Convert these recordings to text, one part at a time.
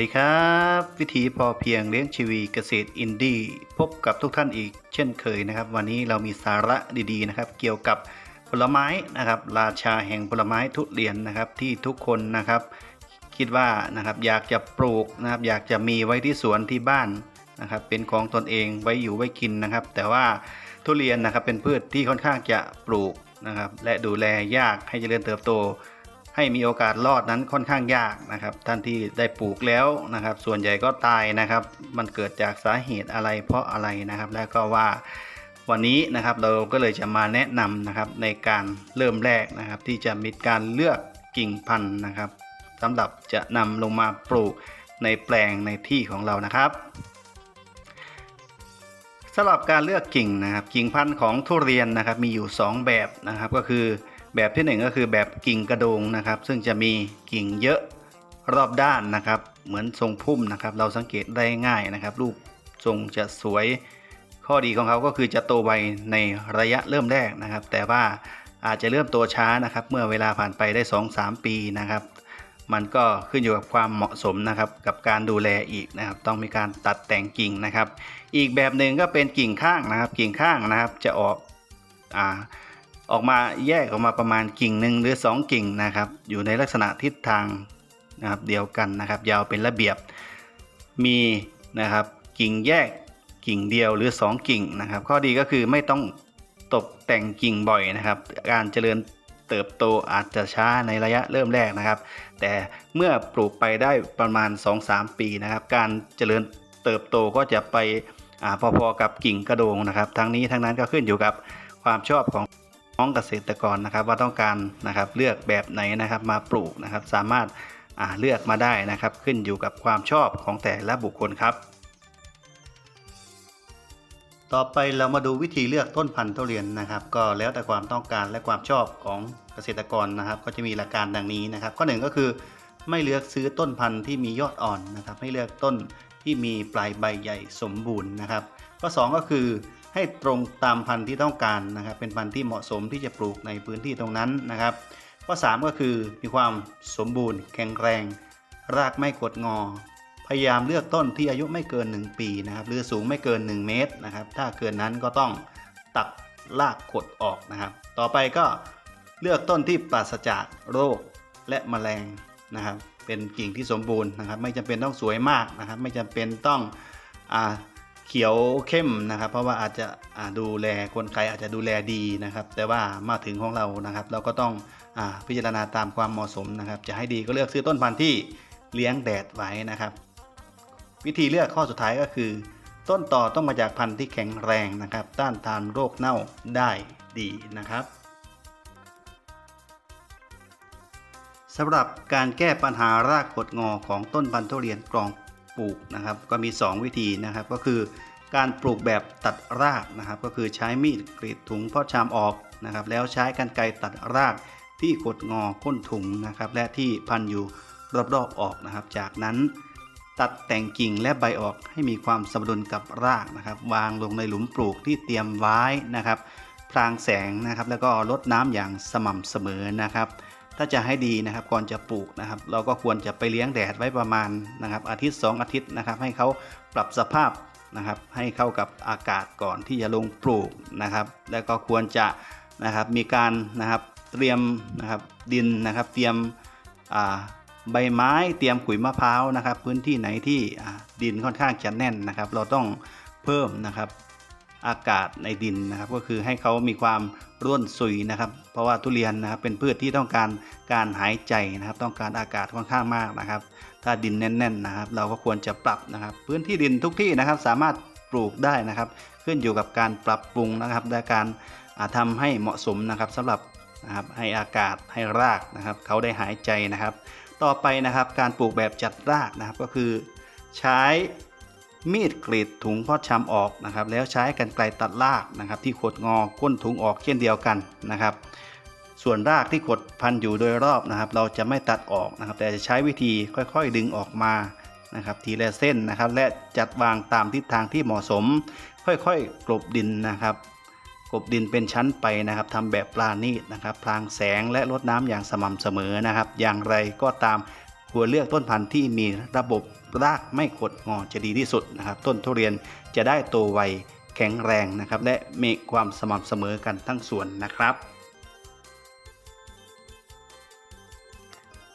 สวัสดีครับ วิธีพอเพียงเลี้ยงชีวีเกษตรอินดี้พบกับทุกท่านอีกเช่นเคยนะครับ วันนี้เรามีสาระดีๆนะครับ เกี่ยวกับผลไม้นะครับ ราชาแห่งผลไม้ทุเรียนนะครับที่ทุกคนนะครับ คิดว่านะครับอยากจะปลูกนะครับอยากจะมีไว้ที่สวนที่บ้านนะครับเป็นของตนเองไว้อยู่ไว้กินนะครับ แต่ว่าทุเรียนนะครับเป็นพืชที่ค่อนข้างจะปลูกนะครับ และดูแลยากให้เจริญเติบโต ให้มีโอกาสรอดนั้นค่อนข้างยากนะครับ ท่านที่ได้ปลูกแล้วนะครับ ส่วนใหญ่ก็ตายนะครับ มันเกิดจากสาเหตุอะไรเพราะอะไรนะครับ แล้วก็ว่าวันนี้นะครับเราก็เลยจะมาแนะนำนะครับในการเริ่มแรกนะครับ ที่จะมีการเลือกกิ่งพันธุ์นะครับสำหรับจะนำลงมาปลูกในแปลงในที่ของเรานะครับสำหรับการเลือกกิ่งนะครับกิ่งพันธุ์ของทุเรียนนะครับมีอยู่ 2 แบบนะครับก็คือ แบบที่หนึ่งก็คือแบบกิ่งกระโดงนะครับ ซึ่งจะมีกิ่งเยอะรอบด้านนะครับ เหมือนทรงพุ่มนะครับ เราสังเกตได้ง่ายนะครับ รูปทรงจะสวย ข้อดีของเขาก็คือจะโตไวในระยะเริ่มแรกนะครับ แต่ว่าอาจจะเริ่มโตช้านะครับ เมื่อเวลาผ่านไปได้ 2-3 ปีนะครับมันก็ขึ้นอยู่กับความเหมาะสมนะครับกับการดูแลอีกนะครับ ต้องมีการตัดแต่งกิ่งนะครับ อีกแบบหนึ่งก็เป็นกิ่งข้างนะครับ กิ่งข้างนะครับจะออกอ่า ออกมาแยกออกมาประมาณกิ่งหนึ่งหรือ 2 กิ่งนะครับ อยู่ในลักษณะทิศทางนะครับเดียวกันนะครับ ยาวเป็นระเบียบมีนะครับกิ่งแยกกิ่งเดียวหรือ 2 กิ่งนะครับ ข้อดีก็คือไม่ต้องตกแต่งกิ่งบ่อยนะครับ การเจริญเติบโตอาจจะช้าในระยะเริ่มแรกนะครับ แต่เมื่อปลูกไปได้ประมาณ 2-3 ปีนะครับ การเจริญเติบโตก็จะไปอพอๆกับกิ่งกระโดงนะครับ ทั้งนี้ทั้งนั้นก็ขึ้นอยู่กับความชอบของ น้องเกษตรกรนะครับว่าต้องการนะครับเลือกแบบไหนนะครับมาปลูกนะครับ สามารถเลือกมาได้นะครับ ขึ้นอยู่กับความชอบของแต่ละบุคคลครับ ต่อไปเรามาดูวิธีเลือกต้นพันธุ์ทุเรียนนะครับ ก็แล้วแต่ความต้องการและความชอบของเกษตรกรนะครับ ก็จะมีหลักการดังนี้นะครับ ข้อหนึ่งก็คือไม่เลือกซื้อต้นพันธุ์ที่มียอดอ่อนนะครับไม่เลือกต้นที่มีปลายใบใหญ่สมบูรณ์นะครับ ข้อสองก็คือ ให้ตรงตามพันธุ์ที่ต้องการนะครับ เป็นพันธุ์ที่เหมาะสมที่จะปลูกในพื้นที่ตรงนั้นนะครับ ข้อสามก็คือมีความสมบูรณ์ แข็งแรง รากไม่กดงอ พยายามเลือกต้นที่อายุไม่เกิน 1 ปีนะครับ หรือสูงไม่เกิน 1 เมตรนะครับ ถ้าเกินนั้นก็ต้องตัดรากกดออกนะครับ ต่อไปก็เลือกต้นที่ปราศจากโรคและแมลงนะครับ เป็นกิ่งที่สมบูรณ์นะครับ ไม่จำเป็นต้องสวยมากนะครับ ไม่จำเป็นต้องอ่า เขียวเข้มนะครับ เพราะว่าอาจจะดูแลคนไข้อาจจะดูแลดีนะครับ แต่ว่ามาถึงของเรานะครับ เราก็ต้องอพิจารณาตามความเหมาะสมนะครับ จะให้ดีก็เลือกซื้อต้นพันธุ์ที่เลี้ยงแดดไว้นะครับ วิธีเลือกข้อสุดท้ายก็คือ ต้นต่อต้องมาจากพันธุ์ที่แข็งแรงนะครับ ต้านทานโรคเน่าได้ดีนะครับสำหรับการแก้ปัญหารากกดงอของต้นพันธุ์ทุเรียนกรอง ปลูกนะครับ ก็มี 2 วิธีนะครับ ก็คือการปลูกแบบตัดรากนะครับ ก็คือใช้มีดกรีดถุงเพาะชามออกนะครับ แล้วใช้กรรไกรตัดรากที่กดงอก้นถุงนะครับ และที่พันอยู่รอบๆออกนะครับ จากนั้นตัดแต่งกิ่งและใบออกให้มีความสมดุลกับรากนะครับ วางลงในหลุมปลูกที่เตรียมไว้นะครับพรางแสงนะครับ แล้วก็รดน้ำอย่างสม่ำเสมอนะครับ ถ้าจะให้ดีนะครับก่อนจะปลูกนะครับ เราก็ควรจะไปเลี้ยงแดดไว้ประมาณนะครับ อาทิตย์ 2 อาทิตย์นะครับ ให้เขาปรับสภาพนะครับ ให้เข้ากับอากาศก่อนที่จะลงปลูกนะครับ แล้วก็ควรจะนะครับมีการนะครับเตรียมนะครับดินนะครับ เตรียมอ่าใบไม้เตรียมขุยมะพร้าวนะครับ พื้นที่ไหนที่ดินค่อนข้างจะแน่นนะครับ เราต้องเพิ่มนะครับ อากาศในดินนะครับ ก็คือให้เขามีความร่วนซุยนะครับ เพราะว่าทุเรียนนะครับเป็นพืชที่ต้องการการหายใจนะครับ ต้องการอากาศค่อนข้างมากนะครับ ถ้าดินแน่น ๆนะครับ เราก็ควรจะปรับนะครับ พื้นที่ดินทุกที่นะครับ สามารถปลูกได้นะครับ ขึ้นอยู่กับการปรับปรุงนะครับและการอ่าทำให้เหมาะสมนะครับสำหรับนะครับให้อากาศให้รากนะครับเขาได้หายใจนะครับ ต่อไปนะครับการปลูกแบบจัดรากนะครับก็คือ ใช้ มีดกรีดถุงพาะชำออกนะครับ แล้วใช้กรรไกรตัดรากนะครับ ที่ขดงอก้นถุงออกเช่นเดียวกันนะครับ ส่วนรากที่ขดพันอยู่โดยรอบนะครับ เราจะไม่ตัดออกนะครับ แต่จะใช้วิธีค่อยๆ ดึงออกมานะครับ ทีละเส้นนะครับ และจัดวางตามทิศทางที่เหมาะสม ค่อยๆ กลบดินนะครับกลบดินเป็นชั้นไปนะครับทำแบบปราณีตนะครับพรางแสงและรดน้ำอย่างสม่ำเสมอนะครับ อย่างไรก็ตาม ควรเลือกต้นพันธุ์ที่มีระบบรากไม่ขดงอจะดีที่สุดนะครับ ต้นทุเรียนจะได้โตไวแข็งแรงนะครับ และมีความสม่ำเสมอกันทั้งส่วนนะครับ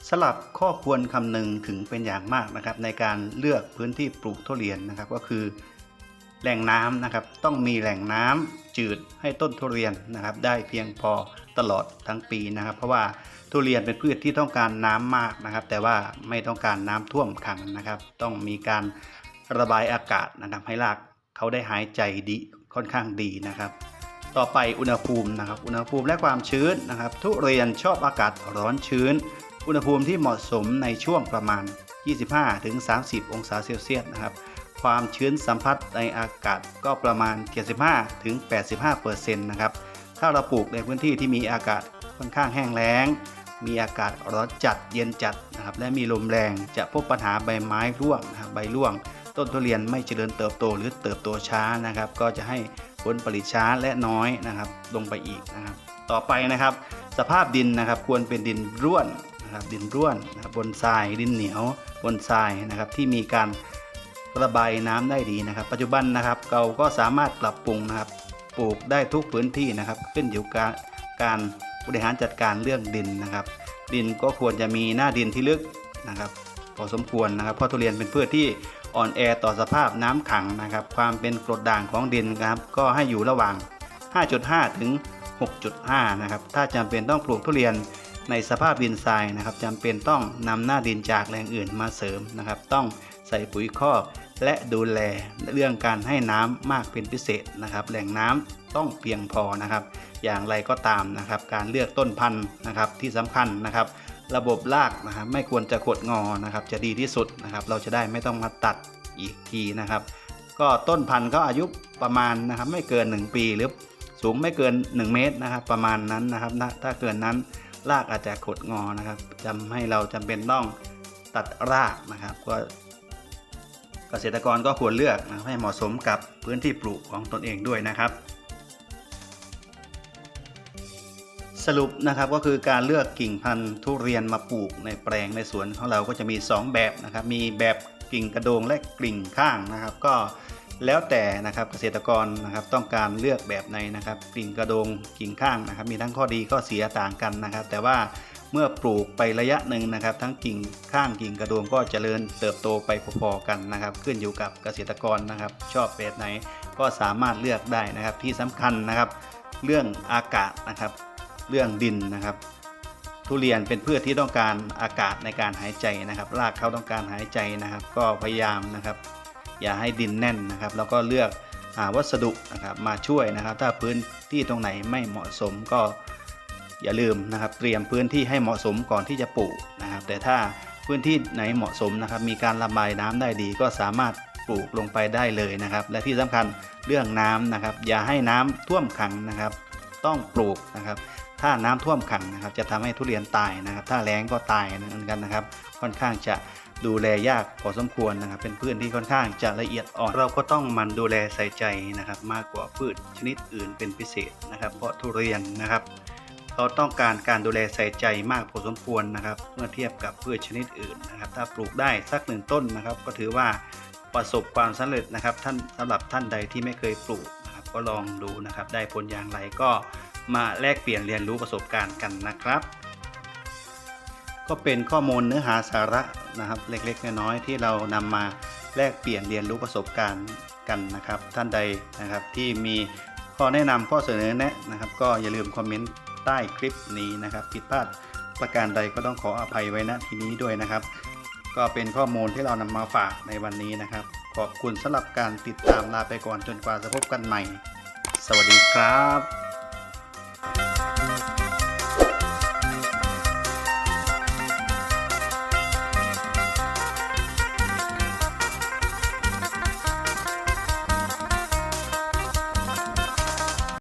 สลับข้อควรคำนึงถึงเป็นอย่างมากนะครับ ในการเลือกพื้นที่ปลูกทุเรียนนะครับ ก็คือ แหล่งน้ำนะครับ ต้องมีแหล่งน้ำจืดให้ต้นทุเรียนนะครับ ได้เพียงพอตลอดทั้งปีนะครับ เพราะว่า ทุเรียนเป็นพืชที่ต้องการน้ำมากนะครับ แต่ว่าไม่ต้องการน้ำท่วมขังนะครับ ต้องมีการระบายอากาศนะครับให้รากเขาได้หายใจดีค่อนข้างดีนะครับ ต่อไปอุณหภูมินะครับ อุณหภูมิและความชื้นนะครับ ทุเรียนชอบอากาศร้อนชื้น อุณหภูมิที่เหมาะสมในช่วงประมาณ 25-30 องศาเซลเซียสนะครับความชื้นสัมผัสในอากาศก็ประมาณ 75-85%นะครับ ถ้าเราปลูกในพื้นที่ที่มีอากาศค่อนข้างแห้งแล้ง มีอากาศร้อนจัดเย็นจัดนะครับและมีลมแรงจะพบปัญหาใบไม้ร่วงนะครับใบร่วง ต้นทุเรียนไม่เจริญเติบโตหรือเติบโตช้านะครับ ก็จะให้ผลผลิตช้าและน้อยนะครับ ลงไปอีกนะครับ ต่อไปนะครับ สภาพดินนะครับควรเป็นดินร่วนนะครับดินร่วนนะครับบนทรายดินเหนียวบนทรายนะครับที่มีการระบายน้ำได้ดีนะครับ ปัจจุบันนะครับเราก็สามารถปรับปรุงนะครับ ปลูกได้ทุกพื้นที่นะครับ ขึ้นอยู่กับการ บริหารจัดการเรื่องดินนะครับ ดินก็ควรจะมีหน้าดินที่ลึกนะครับพอสมควรนะครับเพราะทุเรียนเป็นพืชที่อ่อนแอต่อสภาพน้ำขังนะครับ ความเป็นกรดด่างของดินนะครับ ก็ให้อยู่ระหว่าง 5.5 ถึง 6.5 นะครับ ถ้าจำเป็นต้องปลูกทุเรียนในสภาพดินทรายนะครับจำเป็นต้องนำหน้าดินจากแหล่งอื่นมาเสริมนะครับ ต้อง ใส่ปุ๋ยคอกและดูแลเรื่องการให้น้ำมากเป็นพิเศษนะครับ แหล่งน้ำต้องเพียงพอนะครับ อย่างไรก็ตามนะครับ การเลือกต้นพันธุ์นะครับที่สำคัญนะครับ ระบบรากนะครับไม่ควรจะขดงอนะครับ จะดีที่สุดนะครับ เราจะได้ไม่ต้องมาตัดอีกทีนะครับ ก็ต้นพันธุ์ก็อายุประมาณนะครับ ไม่เกิน 1 ปีหรือสูงไม่เกิน 1 เมตรนะครับ ประมาณนั้นนะครับนะถ้าเกินนั้นรากอาจจะขดงอนะครับจำให้เราจำเป็นต้องตัดรากนะครับ ก็ เกษตรกรก็ควรเลือกนะให้เหมาะสมกับพื้นที่ปลูกของตนเองด้วยนะครับ สรุปนะครับก็คือการเลือกกิ่งพันธุ์ทุเรียนมาปลูกในแปลงในสวนของเราก็จะมี 2 แบบนะครับ มีแบบกิ่งกระโดงและกิ่งข้างนะครับ ก็แล้วแต่นะครับเกษตรกรนะครับต้องการเลือกแบบไหนนะครับกิ่งกระโดงกิ่งข้างนะครับ มีทั้งข้อดีข้อเสียต่างกันนะครับ แต่ว่า เมื่อปลูกไประยะหนึ่งนะครับ ทั้งกิ่งข้างกิ่งกระโดงก็เจริญเติบโตไปพอๆกันนะครับ ขึ้นอยู่กับเกษตรกรนะครับ ชอบแบบไหนก็สามารถเลือกได้นะครับ ที่สำคัญนะครับ เรื่องอากาศนะครับ เรื่องดินนะครับทุเรียนเป็นพืชที่ต้องการอากาศในการหายใจนะครับ รากเขาต้องการหายใจนะครับ ก็พยายามนะครับ อย่าให้ดินแน่นนะครับ แล้วก็เลือกหาวัสดุนะครับมาช่วยนะครับ ถ้าพื้นที่ตรงไหนไม่เหมาะสมก็ อย่าลืมนะครับเตรียมพื้นที่ให้เหมาะสมก่อนที่จะปลูกนะครับ แต่ถ้าพื้นที่ไหนเหมาะสมนะครับ มีการระบายน้ำได้ดีก็สามารถปลูกลงไปได้เลยนะครับ และที่สำคัญเรื่องน้ำนะครับ อย่าให้น้ำท่วมขังนะครับ ต้องปลูกนะครับ ถ้าน้ำท่วมขังนะครับ จะทำให้ทุเรียนตายนะครับ ถ้าแล้งก็ตายเหมือนกันนะครับ ค่อนข้างจะดูแลยากพอสมควรนะครับ เป็นพืชที่ค่อนข้างจะละเอียดอ่อน เราก็ต้องมันดูแลใส่ใจนะครับ มากกว่าพืชชนิดอื่นเป็นพิเศษนะครับ เพราะทุเรียนนะครับ เขาต้องการการดูแลใส่ใจมากพอสมควรนะครับ เมื่อเทียบกับพืชชนิดอื่นนะครับ ถ้าปลูกได้สักหนึ่งต้นนะครับ ก็ถือว่าประสบความสำเร็จนะครับท่านสำหรับท่านใดที่ไม่เคยปลูกนะครับ ก็ลองดูนะครับ ได้ผลอย่างไรก็มาแลกเปลี่ยนเรียนรู้ประสบการณ์กันนะครับ ก็เป็นข้อมูลเนื้อหาสาระนะครับ เล็กๆน้อยๆที่เรานำมาแลกเปลี่ยนเรียนรู้ประสบการณ์กันนะครับ ท่านใดนะครับที่มีข้อแนะนำข้อเสนอแนะนะครับ ก็อย่าลืมคอมเมนต์ ใต้คลิปนี้นะครับผิดพลาดประการใดก็ต้องขออภัยไว้ณที่นี้ด้วยนะครับ ก็เป็นข้อมูลที่เรานำมาฝากในวันนี้นะครับ ขอบคุณสำหรับการติดตามลาไปก่อนจนกว่าจะพบกันใหม่ สวัสดีครับ